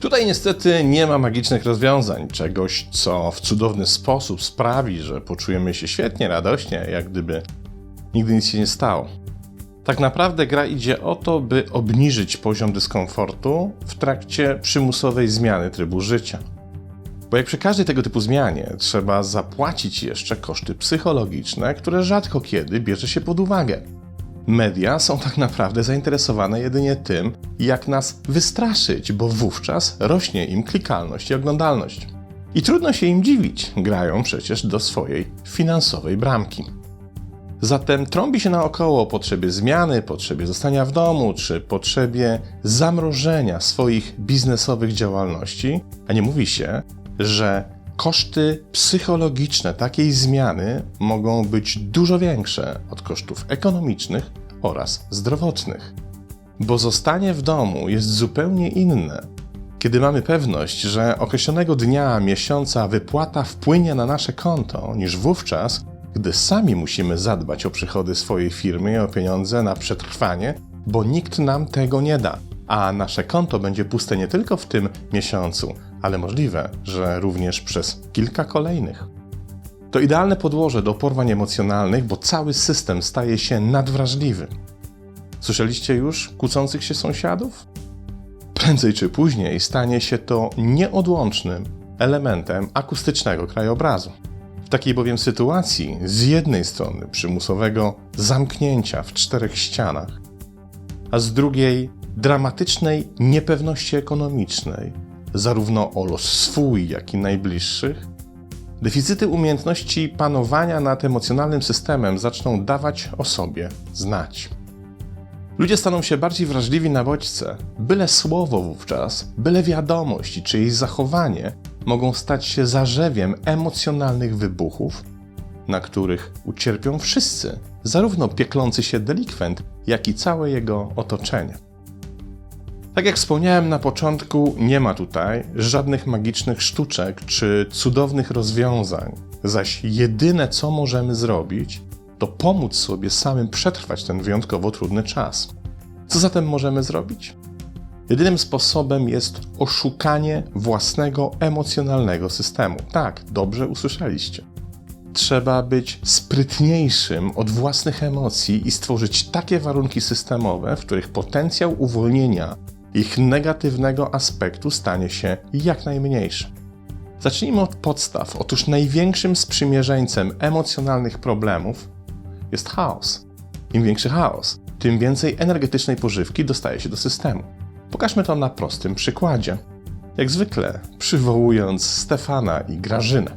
Tutaj niestety nie ma magicznych rozwiązań, czegoś, co w cudowny sposób sprawi, że poczujemy się świetnie, radośnie, jak gdyby nigdy nic się nie stało. Tak naprawdę gra idzie o to, by obniżyć poziom dyskomfortu w trakcie przymusowej zmiany trybu życia. Bo jak przy każdej tego typu zmianie trzeba zapłacić jeszcze koszty psychologiczne, które rzadko kiedy bierze się pod uwagę. Media są tak naprawdę zainteresowane jedynie tym, jak nas wystraszyć, bo wówczas rośnie im klikalność i oglądalność. I trudno się im dziwić, grają przecież do swojej finansowej bramki. Zatem trąbi się naokoło o potrzebie zmiany, potrzebie zostania w domu, czy potrzebie zamrożenia swoich biznesowych działalności, a nie mówi się, że koszty psychologiczne takiej zmiany mogą być dużo większe od kosztów ekonomicznych oraz zdrowotnych. Bo zostanie w domu jest zupełnie inne, kiedy mamy pewność, że określonego dnia, miesiąca wypłata wpłynie na nasze konto, niż wówczas, gdy sami musimy zadbać o przychody swojej firmy i o pieniądze na przetrwanie, bo nikt nam tego nie da, a nasze konto będzie puste nie tylko w tym miesiącu, ale możliwe, że również przez kilka kolejnych. To idealne podłoże do porwań emocjonalnych, bo cały system staje się nadwrażliwy. Słyszeliście już kłócących się sąsiadów? Prędzej czy później stanie się to nieodłącznym elementem akustycznego krajobrazu. W takiej bowiem sytuacji, z jednej strony przymusowego zamknięcia w czterech ścianach, a z drugiej dramatycznej niepewności ekonomicznej, zarówno o los swój, jak i najbliższych, deficyty umiejętności panowania nad emocjonalnym systemem zaczną dawać o sobie znać. Ludzie staną się bardziej wrażliwi na bodźce. Byle słowo wówczas, byle wiadomość i czyjeś zachowanie mogą stać się zarzewiem emocjonalnych wybuchów, na których ucierpią wszyscy, zarówno pieklący się delikwent, jak i całe jego otoczenie. Tak jak wspomniałem na początku, nie ma tutaj żadnych magicznych sztuczek czy cudownych rozwiązań, zaś jedyne co możemy zrobić, to pomóc sobie samym przetrwać ten wyjątkowo trudny czas. Co zatem możemy zrobić? Jedynym sposobem jest oszukanie własnego emocjonalnego systemu. Tak, dobrze usłyszeliście. Trzeba być sprytniejszym od własnych emocji i stworzyć takie warunki systemowe, w których potencjał uwolnienia ich negatywnego aspektu stanie się jak najmniejszy. Zacznijmy od podstaw. Otóż największym sprzymierzeńcem emocjonalnych problemów jest chaos. Im większy chaos, tym więcej energetycznej pożywki dostaje się do systemu. Pokażmy to na prostym przykładzie. Jak zwykle, przywołując Stefana i Grażynę.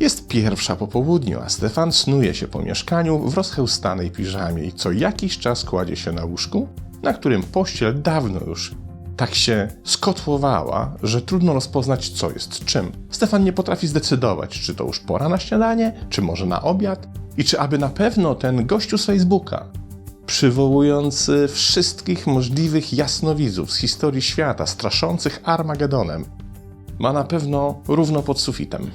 Jest pierwsza po południu, a Stefan snuje się po mieszkaniu w rozchełstanej piżamie i co jakiś czas kładzie się na łóżku, na którym pościel dawno już tak się skotłowała, że trudno rozpoznać, co jest czym. Stefan nie potrafi zdecydować, czy to już pora na śniadanie, czy może na obiad i czy aby na pewno ten gościu z Facebooka, przywołujący wszystkich możliwych jasnowidzów z historii świata, straszących Armagedonem, ma na pewno równo pod sufitem.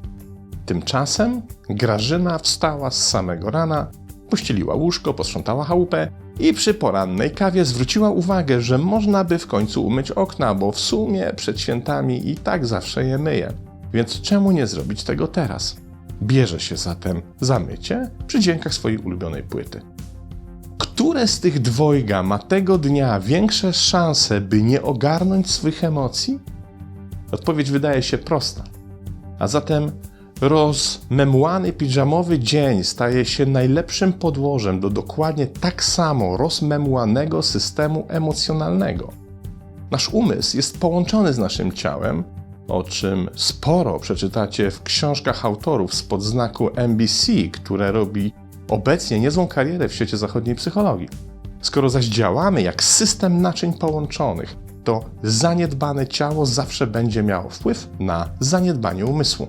Tymczasem Grażyna wstała z samego rana, pościeliła łóżko, posprzątała chałupę i przy porannej kawie zwróciła uwagę, że można by w końcu umyć okna, bo w sumie przed świętami i tak zawsze je myje. Więc czemu nie zrobić tego teraz? Bierze się zatem za mycie przy dźwiękach swojej ulubionej płyty. Które z tych dwojga ma tego dnia większe szanse, by nie ogarnąć swych emocji? Odpowiedź wydaje się prosta. A zatem rozmemłany piżamowy dzień staje się najlepszym podłożem do dokładnie tak samo rozmemłanego systemu emocjonalnego. Nasz umysł jest połączony z naszym ciałem, o czym sporo przeczytacie w książkach autorów spod znaku NBC, które robi obecnie niezłą karierę w świecie zachodniej psychologii. Skoro zaś działamy jak system naczyń połączonych, to zaniedbane ciało zawsze będzie miało wpływ na zaniedbanie umysłu.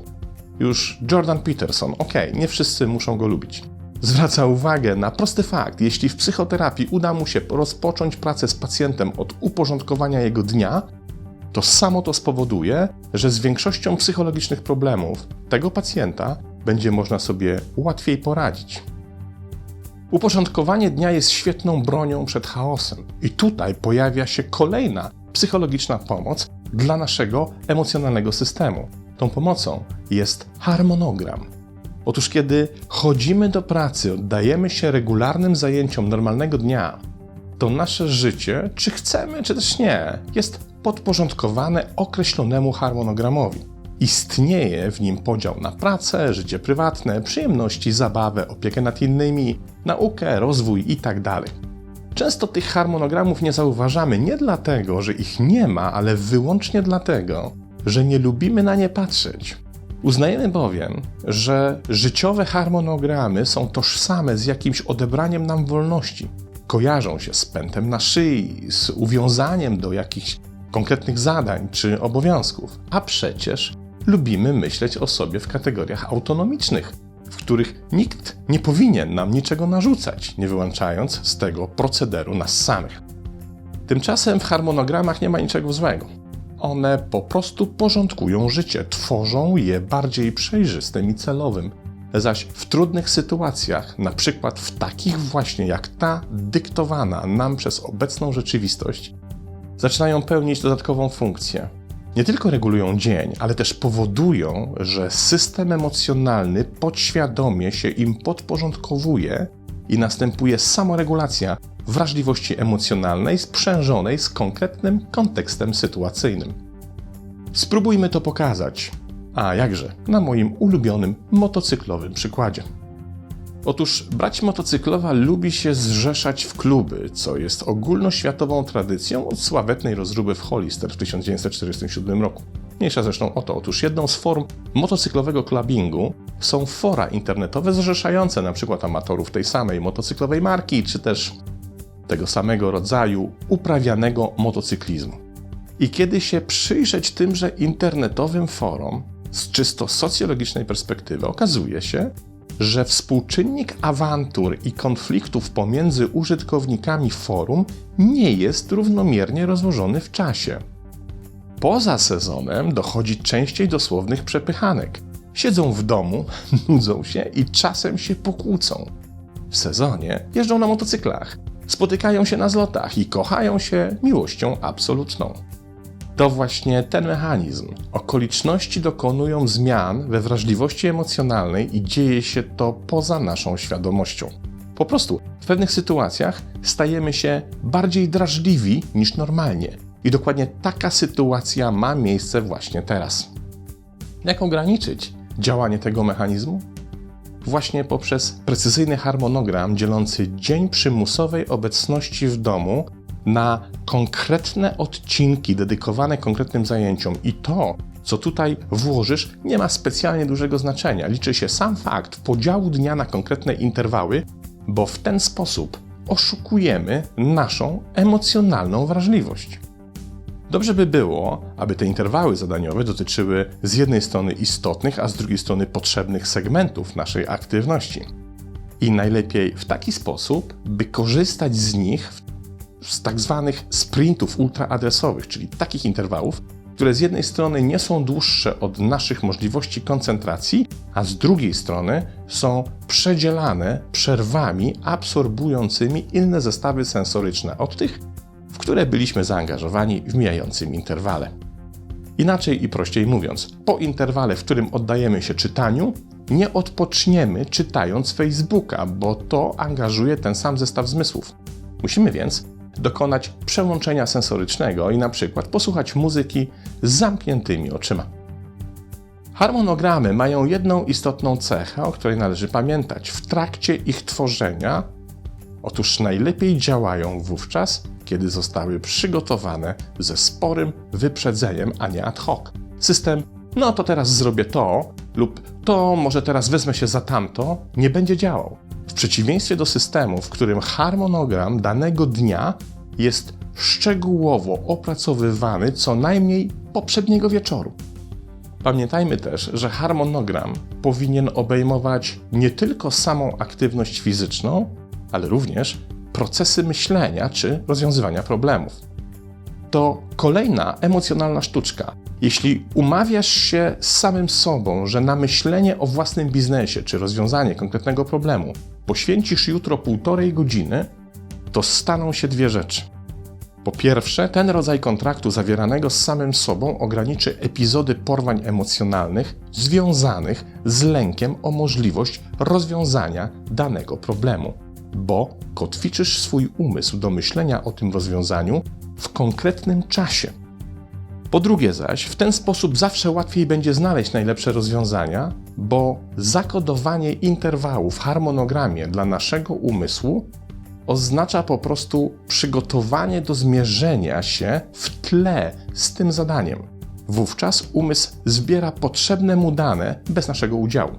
Już Jordan Peterson, ok, nie wszyscy muszą go lubić. Zwraca uwagę na prosty fakt: jeśli w psychoterapii uda mu się rozpocząć pracę z pacjentem od uporządkowania jego dnia, to samo to spowoduje, że z większością psychologicznych problemów tego pacjenta będzie można sobie łatwiej poradzić. Uporządkowanie dnia jest świetną bronią przed chaosem. I tutaj pojawia się kolejna psychologiczna pomoc dla naszego emocjonalnego systemu. Tą pomocą jest harmonogram. Otóż, kiedy chodzimy do pracy, oddajemy się regularnym zajęciom normalnego dnia, to nasze życie, czy chcemy, czy też nie, jest podporządkowane określonemu harmonogramowi. Istnieje w nim podział na pracę, życie prywatne, przyjemności, zabawę, opiekę nad innymi, naukę, rozwój itd. Często tych harmonogramów nie zauważamy nie dlatego, że ich nie ma, ale wyłącznie dlatego, że nie lubimy na nie patrzeć. Uznajemy bowiem, że życiowe harmonogramy są tożsame z jakimś odebraniem nam wolności. Kojarzą się z pętem na szyi, z uwiązaniem do jakichś konkretnych zadań czy obowiązków, a przecież lubimy myśleć o sobie w kategoriach autonomicznych, w których nikt nie powinien nam niczego narzucać, nie wyłączając z tego procederu nas samych. Tymczasem w harmonogramach nie ma niczego złego. One po prostu porządkują życie, tworzą je bardziej przejrzystym i celowym. Zaś w trudnych sytuacjach, na przykład w takich właśnie jak ta dyktowana nam przez obecną rzeczywistość, zaczynają pełnić dodatkową funkcję. Nie tylko regulują dzień, ale też powodują, że system emocjonalny podświadomie się im podporządkowuje i następuje samoregulacja wrażliwości emocjonalnej sprzężonej z konkretnym kontekstem sytuacyjnym. Spróbujmy to pokazać. A jakże, na moim ulubionym motocyklowym przykładzie. Otóż brać motocyklowa lubi się zrzeszać w kluby, co jest ogólnoświatową tradycją od sławetnej rozruby w Hollister w 1947 roku. Mniejsza zresztą o to. Otóż jedną z form motocyklowego clubbingu są fora internetowe zrzeszające np. amatorów tej samej motocyklowej marki, czy też tego samego rodzaju uprawianego motocyklizmu. I kiedy się przyjrzeć tymże internetowym forum z czysto socjologicznej perspektywy, okazuje się, że współczynnik awantur i konfliktów pomiędzy użytkownikami forum nie jest równomiernie rozłożony w czasie. Poza sezonem dochodzi częściej do słownych przepychanek. Siedzą w domu, nudzą się i czasem się pokłócą. W sezonie jeżdżą na motocyklach, spotykają się na zlotach i kochają się miłością absolutną. To właśnie ten mechanizm. Okoliczności dokonują zmian we wrażliwości emocjonalnej i dzieje się to poza naszą świadomością. Po prostu w pewnych sytuacjach stajemy się bardziej drażliwi niż normalnie. I dokładnie taka sytuacja ma miejsce właśnie teraz. Jak ograniczyć działanie tego mechanizmu? Właśnie poprzez precyzyjny harmonogram dzielący dzień przymusowej obecności w domu na konkretne odcinki dedykowane konkretnym zajęciom i to, co tutaj włożysz, nie ma specjalnie dużego znaczenia. Liczy się sam fakt podziału dnia na konkretne interwały, bo w ten sposób oszukujemy naszą emocjonalną wrażliwość. Dobrze by było, aby te interwały zadaniowe dotyczyły z jednej strony istotnych, a z drugiej strony potrzebnych segmentów naszej aktywności. I najlepiej w taki sposób, by korzystać z nich z tak zwanych sprintów ultraadresowych, czyli takich interwałów, które z jednej strony nie są dłuższe od naszych możliwości koncentracji, a z drugiej strony są przedzielane przerwami absorbującymi inne zestawy sensoryczne od tych, w które byliśmy zaangażowani w mijającym interwale. Inaczej i prościej mówiąc, po interwale, w którym oddajemy się czytaniu, nie odpoczniemy czytając Facebooka, bo to angażuje ten sam zestaw zmysłów. Musimy więc dokonać przełączenia sensorycznego i na przykład posłuchać muzyki z zamkniętymi oczyma. Harmonogramy mają jedną istotną cechę, o której należy pamiętać. W trakcie ich tworzenia, otóż najlepiej działają wówczas, kiedy zostały przygotowane ze sporym wyprzedzeniem, a nie ad hoc. System, no to teraz zrobię to, lub to może teraz wezmę się za tamto, nie będzie działał. W przeciwieństwie do systemu, w którym harmonogram danego dnia jest szczegółowo opracowywany co najmniej poprzedniego wieczoru. Pamiętajmy też, że harmonogram powinien obejmować nie tylko samą aktywność fizyczną, ale również procesy myślenia czy rozwiązywania problemów. To kolejna emocjonalna sztuczka. Jeśli umawiasz się z samym sobą, że na myślenie o własnym biznesie czy rozwiązanie konkretnego problemu poświęcisz jutro półtorej godziny, to staną się dwie rzeczy. Po pierwsze, ten rodzaj kontraktu zawieranego z samym sobą ograniczy epizody porwań emocjonalnych związanych z lękiem o możliwość rozwiązania danego problemu, bo kotwiczysz swój umysł do myślenia o tym rozwiązaniu w konkretnym czasie. Po drugie zaś, w ten sposób zawsze łatwiej będzie znaleźć najlepsze rozwiązania, bo zakodowanie interwału w harmonogramie dla naszego umysłu oznacza po prostu przygotowanie do zmierzenia się w tle z tym zadaniem. Wówczas umysł zbiera potrzebne mu dane bez naszego udziału.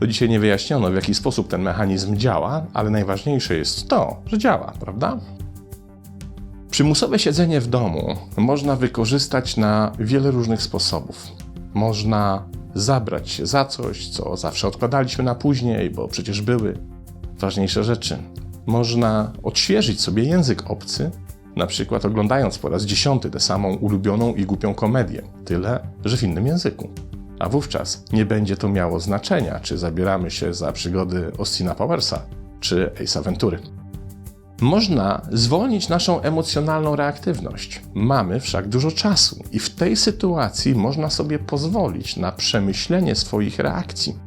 Do dzisiaj nie wyjaśniono, w jaki sposób ten mechanizm działa, ale najważniejsze jest to, że działa, prawda? Przymusowe siedzenie w domu można wykorzystać na wiele różnych sposobów. Można zabrać się za coś, co zawsze odkładaliśmy na później, bo przecież były ważniejsze rzeczy. Można odświeżyć sobie język obcy, na przykład oglądając po raz dziesiąty tę samą ulubioną i głupią komedię, tyle, że w innym języku. A wówczas nie będzie to miało znaczenia, czy zabieramy się za przygody Austina Powersa, czy Ace Ventury. Można zwolnić naszą emocjonalną reaktywność. Mamy wszak dużo czasu i w tej sytuacji można sobie pozwolić na przemyślenie swoich reakcji.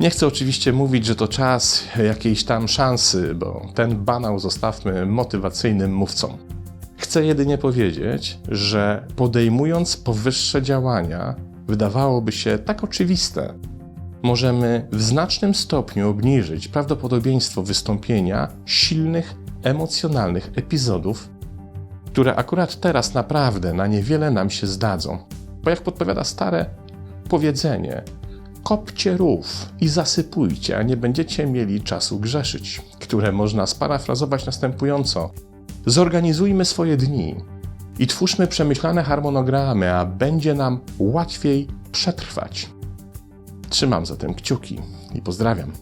Nie chcę oczywiście mówić, że to czas jakiejś tam szansy, bo ten banał zostawmy motywacyjnym mówcom. Chcę jedynie powiedzieć, że podejmując powyższe działania, wydawałoby się tak oczywiste, możemy w znacznym stopniu obniżyć prawdopodobieństwo wystąpienia silnych, emocjonalnych epizodów, które akurat teraz naprawdę na niewiele nam się zdadzą. Bo jak podpowiada stare powiedzenie, kopcie rów i zasypujcie, a nie będziecie mieli czasu grzeszyć, które można sparafrazować następująco. Zorganizujmy swoje dni i twórzmy przemyślane harmonogramy, a będzie nam łatwiej przetrwać. Trzymam zatem kciuki i pozdrawiam.